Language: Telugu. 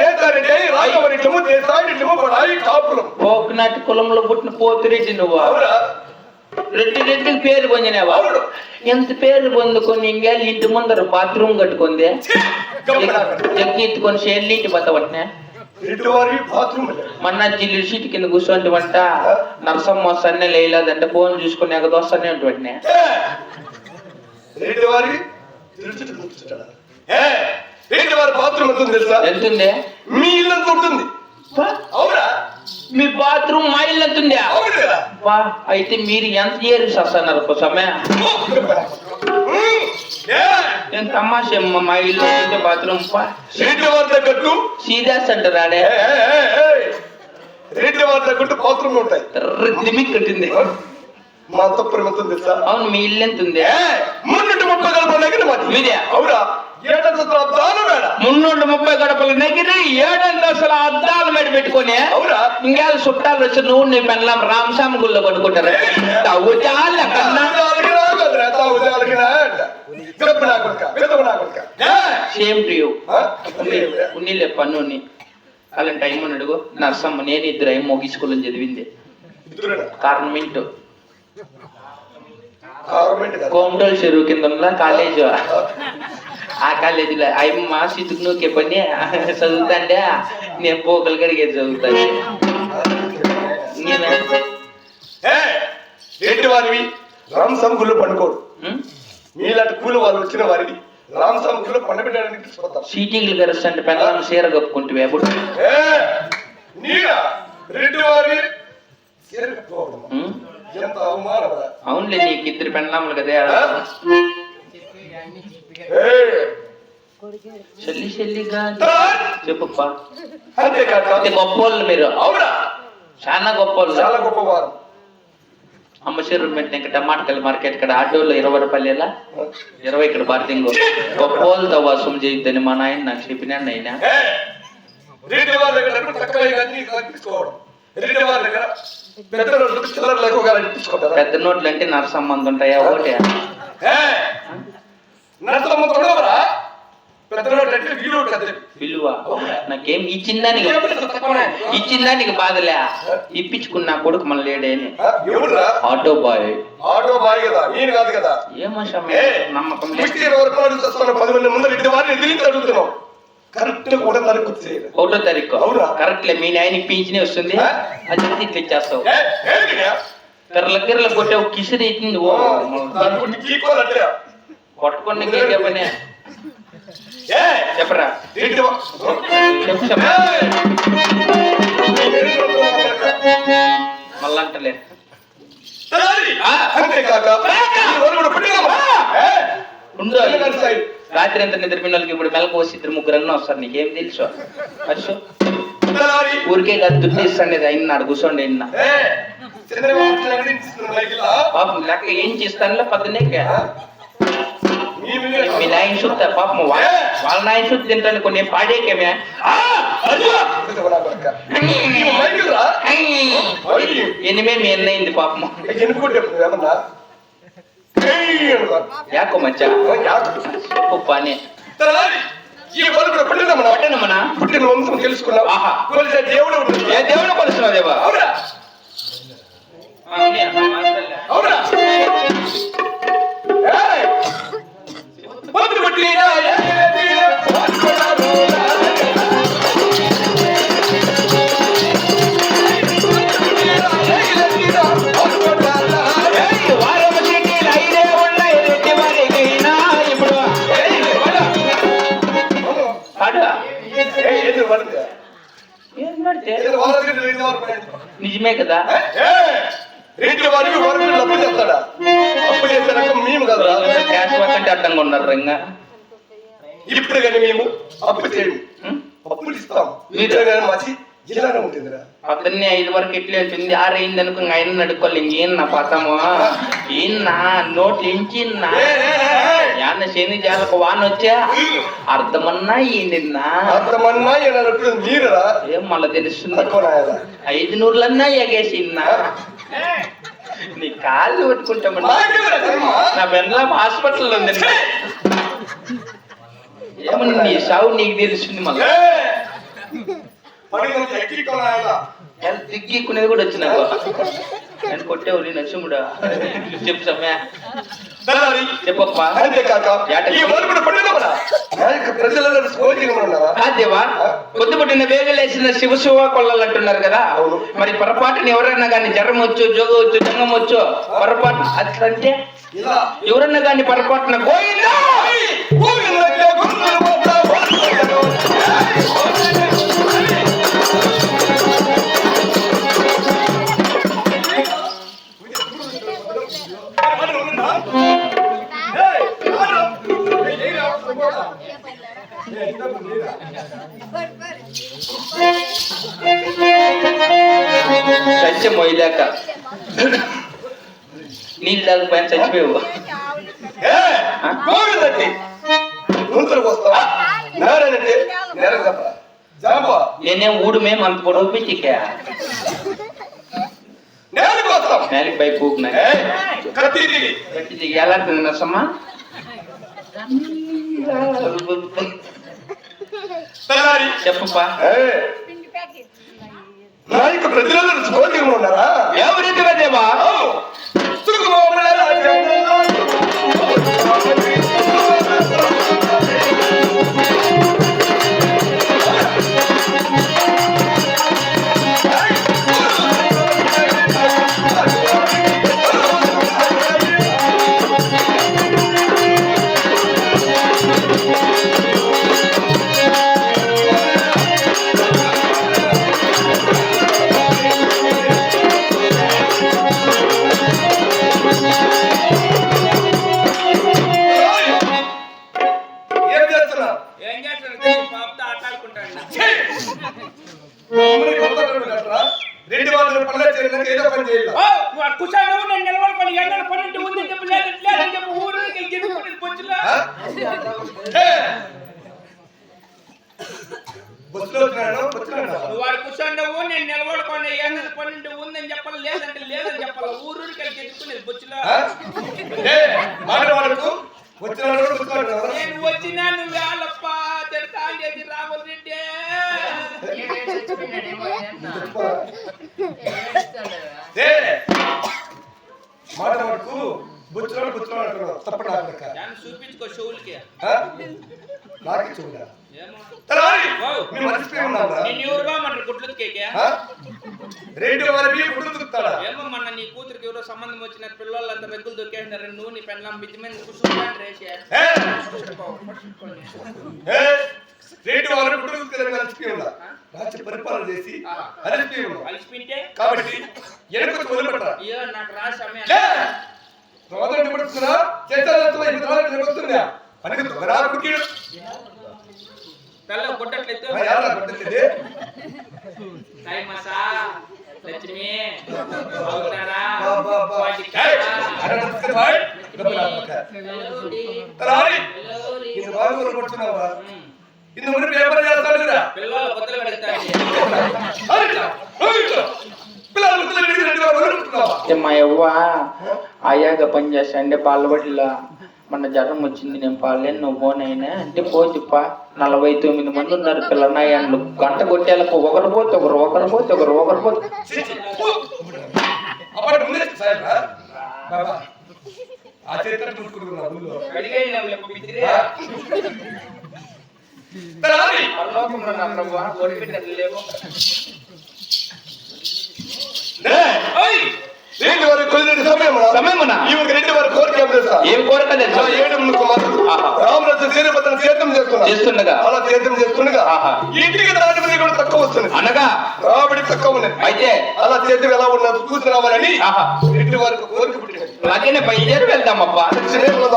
ఏంటంటే కోకినాటి కులంలో పుట్టిన పోతిరెడ్డి నువ్వు. రెడ్డి రెడ్డికి పేరు పొందినవా? ఎంత పేరు పొందుకొని ఇంకేళ్ళు ఇంటి ముందర బాత్రూమ్ కట్టుకుంది? ఎక్కించుకొని షేర్లు ఇంటి బతవట్నే మన జిల్లు సీట్ కింద కూర్చోండి వంట. నరసమ్మ వస్తానే లేదంటే ఫోన్ చూసుకుని ఎగదో దోస్తానే ఉంటుంది తిరుచుట కూర్చుంటాడా ఏ రెడ్డి వారి బాత్రూమ్ ఎంత ఉంది తెలుసా? ఎంతుంది మీ ఇల్లు ఎంత ఉంటుంది అవునా? మీ బాత్రూమ్ మా ఇల్లు అవును? కదా వా, అయితే మీరు ఎంత ఇయర్ వస్తున్నారు కోసమే? నేను తమాషమ్మ మా ఇల్లు అయితే బాత్రూమ్. పా రెడ్డి వారి తగ్గట్టు సీదా సెంటర్ ఆడే. రెడ్డి వారి తగ్గట్టు బాత్రూమ్ ఉంటాయి. దిమిక్ కట్టింది. మా అంతఃపురం ఎంత ఉంది తెలుసా? అవును మీ ఇల్లు ఎంత ఉంది? మున్నటి ముప్పై గడప దగ్గర మాది. మీదే? అవునా? మున్నూట ముప్పై గడపల దగ్గర ఏడంది అసలు అద్దాలు మెడ పెట్టుకొని అవునా? ఇంకా చుట్టాలు వచ్చి నువ్వు నీ పెళ్ళం రామస్వామి గుళ్ళో కన్నా సేమ్ టు యూ. ఉన్నీలే పన్నుని. అలాంటి టైం అని అడుగు నర్సమ్మ నేను ఇద్దరు అయ్యి మొగి స్కూల్ చదివింది కారణం ఏంటో కోమటోల్ చెరువు కింద కాలేజ్. ఆ కాలేజీలో అయ్యమ్మ సితుకు నూకే పని చదువుతాంటే నేను పోకలు కడిగే చదువుతాను? ఏంటి వారివి? రామస్వామి గుళ్ళు పండుకోడు ఉం? మీలాంటి కూలి వాళ్ళు వచ్చిన వారిని రామస్వామి గుళ్ళు పండబెట్టడానికి తీసుకొస్తాం సీటీలు కరుస్తుంటే పెళ్ళాం చీర కప్పుకుంటే ఎప్పుడు రెడ్డి వారి? ఎంత అవునులే నీకు ఇద్దరు పెళ్ళాములు కదా. చెల్లి చెల్లిగా చెప్పుప్పా. ఇది గొప్ప వాళ్ళు మీరు. అవునా? చాలా గొప్ప వాళ్ళు చాలా గొప్పవారు. అమ్మ చెరువు పెట్టిన ఇక్కడ టమాటకాయల మార్కెట్ ఇక్కడ ఆటోలో ఇరవై రూపాయలు ఎలా? ఇరవై ఇక్కడ బార్తింగ్ గొప్ప వాళ్ళతో వాసం చేయొద్దని మా నాయన నాకు చెప్పినాడు దగ్గర పెద్ద రోజులకు చిల్లర లేకుండా తీసుకోవడం పెద్ద నోట్లు అంటే నర సంబంధం ఉంటాయా? ఒకటే తొడవరా విలువ. నాకేం ఇచ్చిన దానికి ఇచ్చిన దానికి బాధలే. ఇప్పించుకున్నా కొడుకు మన లేడేని ఎవరురా? Auto boy. ఆటో బాయ్ కదా ఈయన కాదు కదా. ఏమోసం ఏ, నమ్మకం పది మంది ముందు రెడ్డి వారిని ఎదిరించి అడుగుతున్నాం కరెక్ట్గా ఒకటో తారీఖు ఒకటో? కరెక్ట్ లే మీ పింఛనే వస్తుంది? అది ఇట్లా ఇచ్చేస్తావు? గిర్రల కొట్టే కిసిరి ఇచ్చింది ఓ కొట్టుకుని చెప్పనే ఏ, చెప్పరా రెడ్డి వా- చెప్పు ఏ, చెప్పరా రెడ్డి వారి మళ్ళా అంటలే తలారి. ఆ. అంతేకాక ఈ రోజు కూడా పుట్టినమ్మా. ఏ, ఉండు తెలంగాణ సైడ్. రాత్రి ఎంత నిద్రపోయిన వాళ్ళకి ఇప్పుడు మెలకు వచ్చి ఇద్దరు ముగ్గురు అన్న వస్తారు నీకేం తెలుసు తలారి. ఊరికే కాదు దుడ్డిస్తాండి అయినాడు కూర్చోండి అయినా. పాపం లెక్క ఏం చేస్తానులే పద్దెనే మీ నాయన చూస్తా పాపం వా- వాళ్ళ నాయన చూసి తింటాను కొన్ని పాడేకేమే. ఎనిమే మీ ఎన్నైంది పాపం. యాకో మచ్చా యాకు. పని. ఈ వాళ్ళు కూడా పుట్టినమ్మా. పట్టణమనా పుట్టిన వంశం తెలుసుకున్నావు ఆహా. కొలిసే దేవుడు. ఏ దేవుడు కొలుస్తున్నావు దేవా అవునా అవునా ఏం పడితే. నిజమే కదా? వారికి వారికి చేసే రకం మేము క్యాష్ అంటే అడ్డంగా ఉన్నారు రింగా. ఇప్పుడు కానీ మేము అప్పు చేయండి? అప్పులు ఇస్తాం. మీరు? కానీ మసి ఇలానే ఉంటుందిరా. పొద్దున్నే ఐదు వరకు ఎట్లా వచ్చింది? ఆరు అయింది అనుకో ఆయన నడుకోవాలి ఇంకేం నా పతము? ఏ, ఏ, ఏ, ఏ. యాన్న శని జాలకు వాన వచ్చా అర్థమన్నా ఈ నిన్న అర్థమన్నా ఏమన్నప్పుడు మీరురా ఏం మళ్ళా తెలుస్తుంది తక్కువ నాయనా. ఐదు నూర్లన్నా ఎగేసిన్నా నీ కాళ్ళు పట్టుకుంటామన్నా నాకేమిరా కర్మ? నా బెండ్లం హాస్పిటల్ ఉంది ఏమన్నా నీ సావు నీకు తెలుస్తుంది మళ్ళీ దిగ్గిక్కునేది కూడా వచ్చి నాకు నేను కొట్టేవు నీ నరసింహుడా చెప్పు తెల్లారి చెప్పప్పా. అంతేకాక కాదేవా? పొద్దు పుట్టిన వేగలేసిన శివ శివ కొల్లలు అంటున్నారు కదా. మరి పొరపాటున ఎవరైనా కానీ జ్వరం వచ్చు జోగ వచ్చు జంగం వచ్చు పొరపాటు అట్లంటే ఎవరన్నా కానీ పొరపాటున గోయిందా సత్యం మొయ్యలేక. నీళ్ళు తాగిపోయిన చచ్చిపోయావు. నేనేం ఊడు మేము అంత పొడవు పిచ్చికా. నేలకు పై కూకున్నా కత్తి దిగి. తెల్లారి. ఏయ్, నాయకు ప్రజలందరూ స్కోరింగ్ ఉన్నారా? ఎవరిదిగా దేవా ఏం చేస్తాడు పాపతో ఆట ఆడుకుంటాడు ఛీ! మమ్మల్ని కొడతారు కదరా? రెడ్డి వాళ్ళు పనులు చేయడానికి ఏదో పని చేయాలి. ఓ వాడు కూర్చోను నేను నిలబడుకొని ఎండల పన్నెండు ఉంది చెప్పు? లేదని చెప్పు. గెలుపుకుని వాడు కూర్చోండవు నేను ఉందని చెప్పాలి? లేదంటే లేదని చెప్పాలి. ఊరికి గెలుపుకునేది బొచ్చులా. నేను వచ్చినా నువ్వు వేళప్ప తిడతా చేసి రాహుల్ రెడ్డి! మాట వాళ్ళకు బుచ్చినాడు బుచ్చినాడు అంటున్నాడు తప్పకుండా అక్కడ దాన్ని చూపించుకో షోలకి. నాకే చూడ తలారి మేము మర్చిపోయి ఉన్నారా నేను ఎవరు బామంటారు గుడ్లు కేకే ఆ? రెండు వారి బియ్యం గుడ్డు తుకుతాడా ఏమో మొన్న నీ కూతురికి ఎవరో సంబంధం వచ్చిన పిల్లలంతా రెగ్గులు దొక్కేసినారు. నువ్వు నీ పెళ్ళం బిడ్డ మీద కూర్చుంటాను రేసే! రెండు వారి మర్చిపోయి ఉన్నా రాజ్య పరిపాలన చేసి అలసిపోయి ఉన్నా అలిసిపోయింటే కాబట్టి వెనక వదిలిపెట్టరా? అయ్యో నాకు రా సమయం. చేతాలతో ఇప్పుడు పనికి తెల్ల కొట్టట్లయితే సాయి మసా లక్ష్మి బాగా ముందు పేపర్ కదా పిల్లలు పెడతాయి మా యవ్వ ఆయాగా పని చేస్తాండే పాల బడిలో మన జ్వరం వచ్చింది నేను పాలేను నువ్వు పోనైనా అంటే పోతిప్ప. నలభై తొమ్మిది మంది ఉన్నారు పిల్లనాయాళ్ళు గంట కొట్టేలకు ఒకరు పోతే ఒకరు ఒకరు పోతే ఒకరు ఒకరు పోతే తెలుసా? ఏం కోరిక తెలుసా? కుమారుడు. రామరాజు శరీరభద్రం సేద్యం చేస్తున్నా చేస్తుండగా? అలా సేద్యం చేస్తుండగా. ఇంటికి రాజమండ్రి కూడా తక్కువ వస్తుంది. అనగా? రాబడి తక్కువ ఉన్నది అయితే? అలా సేద్యం ఎలా ఉన్నది చూసి రావాలని ఇంటి వారికి కోరిక పుట్టినది అలాగనే బయలుదేరి వెళ్దామప్పా శరీరంలో